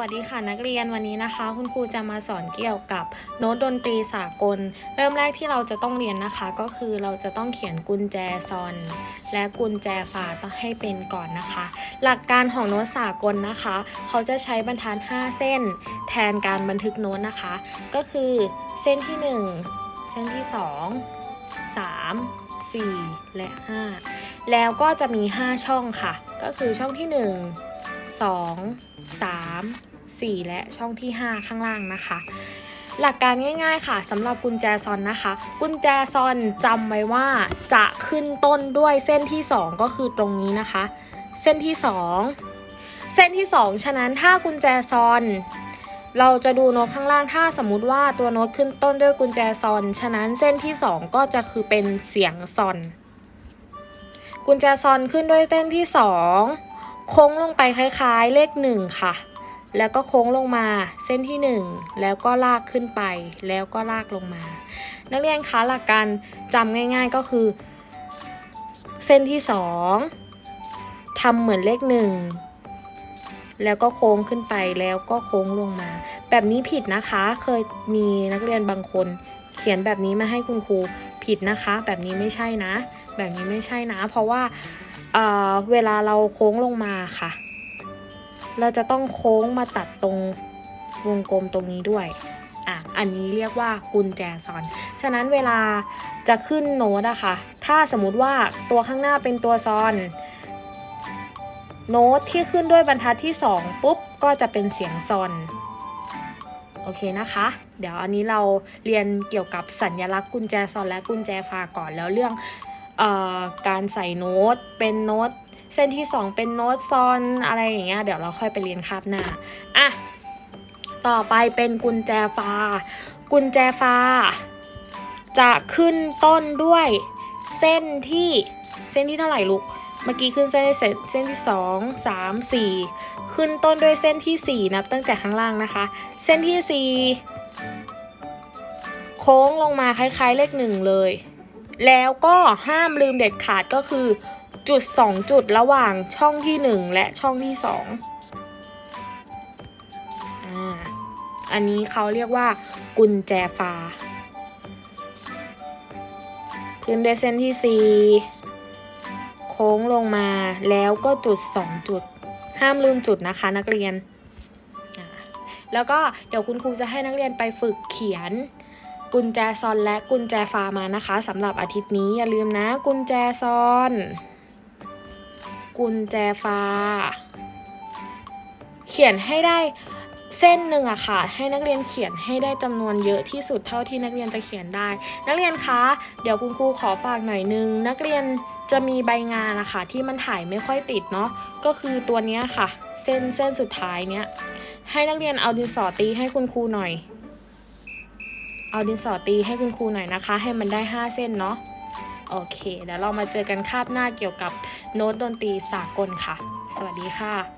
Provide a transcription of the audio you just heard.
วัสดีค่ะนักเรียนวันนี้นะคะ คุณครูจะมาสอนเกี่ยวกับโน้ตดนตรีสากล เริ่มแรกที่เราจะต้องเรียนนะคะ ก็คือเราจะต้องเขียนกุญแจซอน และกุญแจฝาต้องให้เป็นก่อนนะคะ หลักการของโน้ตสากลนะคะ เขาจะใช้บรรทัด 5 เส้น แทนการบันทึกโน้ตนะคะ ก็คือเส้นที่ 1 เส้นที่ 2 3 4 และ 5 แล้วก็จะมี 5 ช่องค่ะ ก็คือช่องที่ 1 2 3 4 และช่องที่ 5 ข้างล่างนะคะ หลักการง่ายๆค่ะสำหรับกุญแจซอนนะคะ กุญแจซอนจำไว้ว่าจะขึ้นต้นด้วยเส้นที่ 2 ก็คือตรงนี้นะคะ เส้นที่ 2 เส้นที่ 2 ฉะนั้นถ้ากุญแจซอนเราจะดูโน้ตข้างล่างถ้าสมมุติว่าตัวโน้ตขึ้นต้นด้วยกุญแจซอน ฉะนั้นเส้นที่ 2 ก็จะคือเป็นเสียงซอน กุญแจซอนขึ้นด้วยเส้นที่ 2 โค้งลงไปคล้ายๆ เลข 1 ค่ะ แล้วก็โค้งลงมาเส้นที่ 1 แล้วก็ลากขึ้นไป แล้วก็ลากลงมา นักเรียนคะหลักการจำง่ายๆก็คือ เส้นที่ 2ทำเหมือนเลข 1 แล้วก็โค้งขึ้นไปแล้วก็โค้งลงมา แบบนี้ผิดนะคะ เคยมีนักเรียนบางคน เขียนแบบนี้มาให้คุณครูผิดนะคะ แบบนี้ไม่ใช่นะ แบบนี้ไม่ใช่นะ เพราะว่าเเวลาเราโค้งลงมาค่ะ เราจะต้องโค้งมาตัดตรงวงกลมตรงนี้ด้วยอะอันนี้เรียกว่ากุญแจซอน ฉะนั้นเวลาจะขึ้นโน้ตอะค่ะ ถ้าสมมติว่าตัวข้างหน้าเป็นตัวซอน โน้ตที่ขึ้นด้วยบรรทัดที่ 2 ปุ๊บ ก็จะเป็นเสียงซอน โอเคนะคะ เดี๋ยวอันนี้เราเรียนเกี่ยวกับสัญลักษณ์กุญแจซอนและกุญแจฟาก่อนแล้วเรื่อง การใส่โน้ตเป็นโน้ตเส้นที่ 2 เป็นโน้ตซอนอะไรอย่างเงี้ยเดี๋ยวเราค่อยไปเรียนคาบหน้าอะต่อไปเป็นกุญแจฟ้า กุญแจฟ้า จะขึ้นต้นด้วยเส้นที่เส้นที่เท่าไหร่ลูกเมื่อกี้ขึ้นเส้นเส้นเส้นที่ 2 3 4 ขึ้นต้นด้วยเส้นที่ 4 นับตั้งแต่ข้างล่างนะคะ เส้นที่ 4 โค้งลงมาคล้ายๆเลขหนึ่งเลย แล้วก็ห้ามลืมเด็ดขาดก็คือ จุด 2 จุดระหว่างช่องที่ 1 และช่องที่ 2อ่าอันนี้เขาเรียกว่ากุญแจฟ้าขึ้นด้วยเส้นที่ 4 โค้งลงมาแล้วก็จุด 2 จุด ห้ามลืมจุดนะคะนักเรียน แล้วก็เดี๋ยวคุณครูจะให้นักเรียนไปฝึกเขียน กุญแจซอนและกุญแจฟามานะคะสำหรับอาทิตย์นี้อย่าลืมนะ กุญแจซอน กุญแจฟ้าเขียนให้ได้เส้นหนึ่งอะค่ะ ให้นักเรียนเขียนให้ได้จำนวนเยอะที่สุดเท่าที่นักเรียนจะเขียนได้ นักเรียนคะเดี๋ยวคุณครูขอฝากหน่อยนึง นักเรียนจะมีใบงานนะคะที่มันถ่ายไม่ค่อยติดเนาะก็คือตัวนี้ค่ะ เส้นเส้นสุดท้ายเนี้ยให้นักเรียนเอาดินสอตีให้คุณครูหน่อย เอาดินสอตีให้คุณครูหน่อยนะคะ ให้มันได้ 5 เส้นเนาะโอเคเดี๋ยวเรามาเจอกันคาบหน้าเกี่ยวกับโน้ตดนตรีสากลค่ะ สวัสดีค่ะ